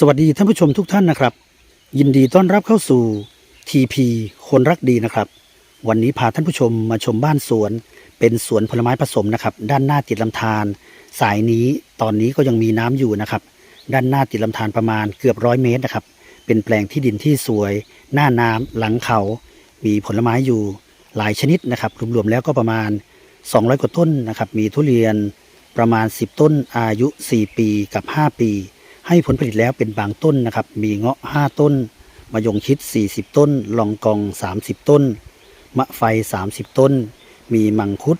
สวัสดีท่านผู้ชมทุกท่านนะครับ ยินดีต้อนรับเข้าสู่ TP คนรักดีนะครับ วันนี้พาท่านผู้ชมมาชมบ้านสวน เป็นสวนผลไม้ผสมนะครับ ด้านหน้าติดลำธารสายนี้ตอนนี้ก็ยังมีน้ำอยู่นะครับ ด้านหน้าติดลำธารประมาณเกือบร้อยเมตรนะครับ เป็นแปลงที่ดินที่สวย หน้าน้ำหลังเขา มีผลไม้อยู่หลายชนิดนะครับรวมๆแล้วก็ประมาณ 200 กว่าต้นนะครับ มีทุเรียนประมาณ 10 ต้นอายุ 4 ปีกับ 5 ปี ให้ผลผลิตแล้วเป็นบางต้นนะครับ มีเงาะ 5 ต้น มะยงชิด 40 ต้น ลองกอง 30 ต้น มะไฟ 30 ต้น มีมังคุด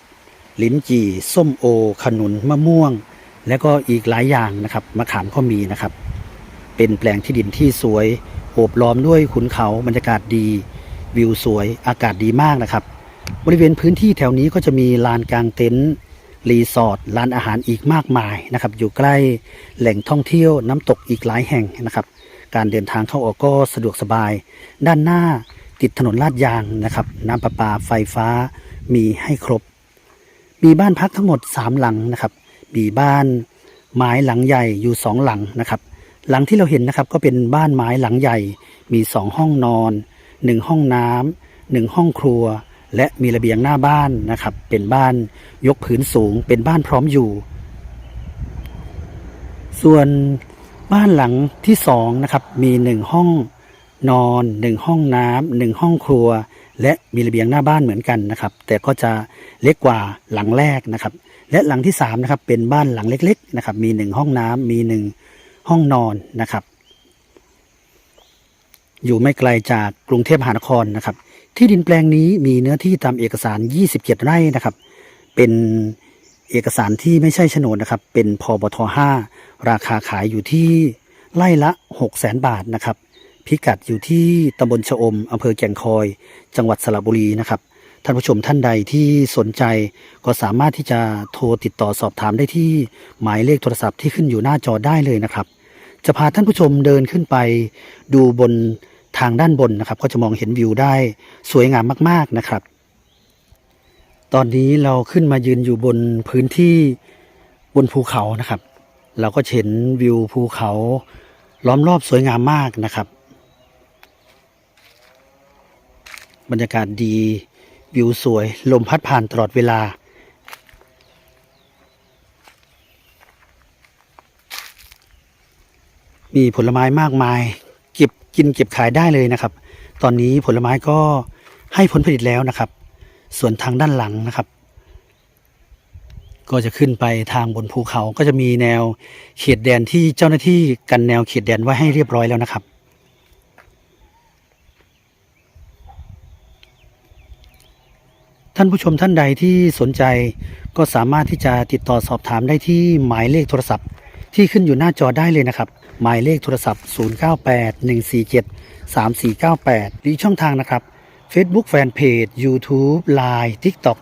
ลิ้นจี่ ส้มโอ ขนุน มะม่วง และก็อีกหลายอย่างนะครับ มะขามก็มีนะครับ เป็นแปลงที่ดินที่สวย โอบล้อมด้วยขุนเขาบรรยากาศดี วิวสวย อากาศดีมากนะครับ บริเวณพื้นที่แถวนี้ก็จะมีลานกลางเต็นท์ รีสอร์ทร้านอาหารอีกมากมายนะครับ อยู่ใกล้แหล่งท่องเที่ยวน้ำตกอีกหลายแห่งนะครับ การเดินทางเข้าออกก็สะดวกสบาย ด้านหน้าติดถนนลาดยางนะครับ น้ำประปาไฟฟ้ามีให้ครบ มีบ้านพักทั้งหมด 3 หลังนะครับ มีบ้านไม้หลังใหญ่อยู่ 2 หลังนะครับ หลังที่เราเห็นนะครับก็เป็นบ้านไม้หลังใหญ่ มี 2 ห้องนอน 1 ห้องน้ำหนึ่งห้องครัว และมีระเบียงหน้าบ้านนะครับ เป็นบ้านยกผืนสูง เป็นบ้านพร้อมอยู่ ส่วนบ้านหลังที่สองนะครับ มีหนึ่งห้องนอนหนึ่งห้องน้ำหนึ่งห้องครัว และมีระเบียงหน้าบ้านเหมือนกันนะครับ แต่ก็จะเล็กกว่าหลังแรกนะครับ และหลังที่สามนะครับ เป็นบ้านหลังเล็ก ๆ นะครับ มีหนึ่งห้องน้ำมีหนึ่งห้องนอนนะครับ อยู่ไม่ไกลจากกรุงเทพมหานครนะครับ ที่ดินแปลงนี้มีเนื้อที่ตามเอกสาร 27 ไร่นะครับ เป็นเอกสารที่ไม่ใช่โฉนดนะครับ เป็นพบท5ราคาขายอยู่ที่ไร่ละ 6 0 0 0 0 0บาทนะครับ พิกัดอยู่ที่ตำบลชะอมอำเภอแก่งคอย จังหวัดสระบุรีนะครับ ท่านผู้ชมท่านใดที่สนใจก็สามารถที่จะโทรติดต่อสอบถามได้ที่หมายเลขโทรศัพท์ที่ขึ้นอยู่หน้าจอได้เลยนะครับ จะพาท่านผู้ชมเดินขึ้นไปดูบน ทางด้านบนนะครับ ก็จะมองเห็นวิวได้สวยงามมากๆนะครับ ตอนนี้เราขึ้นมายืนอยู่บนพื้นที่บนภูเขานะครับ เราก็เห็นวิวภูเขาล้อมรอบสวยงามมากนะครับ บรรยากาศดีวิวสวย ลมพัดผ่านตลอดเวลามีผลไม้มากมาย เก็บกินเก็บขายได้เลยนะครับ ตอนนี้ผลไม้ก็ให้ผลผลิตแล้วนะครับ ส่วนทางด้านหลังนะครับ ก็จะขึ้นไปทางบนภูเขาก็จะมีแนวเขตแดนที่เจ้าหน้าที่กันแนวเขตแดนไว้ให้เรียบร้อยแล้วนะครับ ท่านผู้ชมท่านใดที่สนใจก็สามารถที่จะติดต่อสอบถามได้ที่หมายเลขโทรศัพท์ ที่ขึ้นอยู่หน้าจอได้เลยนะครับ หมายเลขโทรศัพท์ 0981473498 หรือช่องทางนะครับ Facebook Fanpage YouTube Line TikTok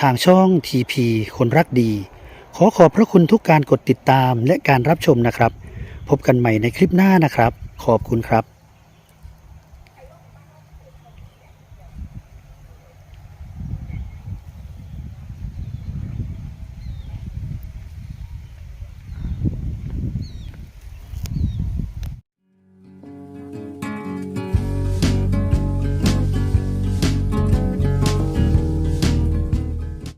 ทางช่อง TP คนรักดี ขอขอบพระคุณทุกการกดติดตามและการรับชมนะครับ พบกันใหม่ในคลิปหน้านะครับ ขอบคุณครับ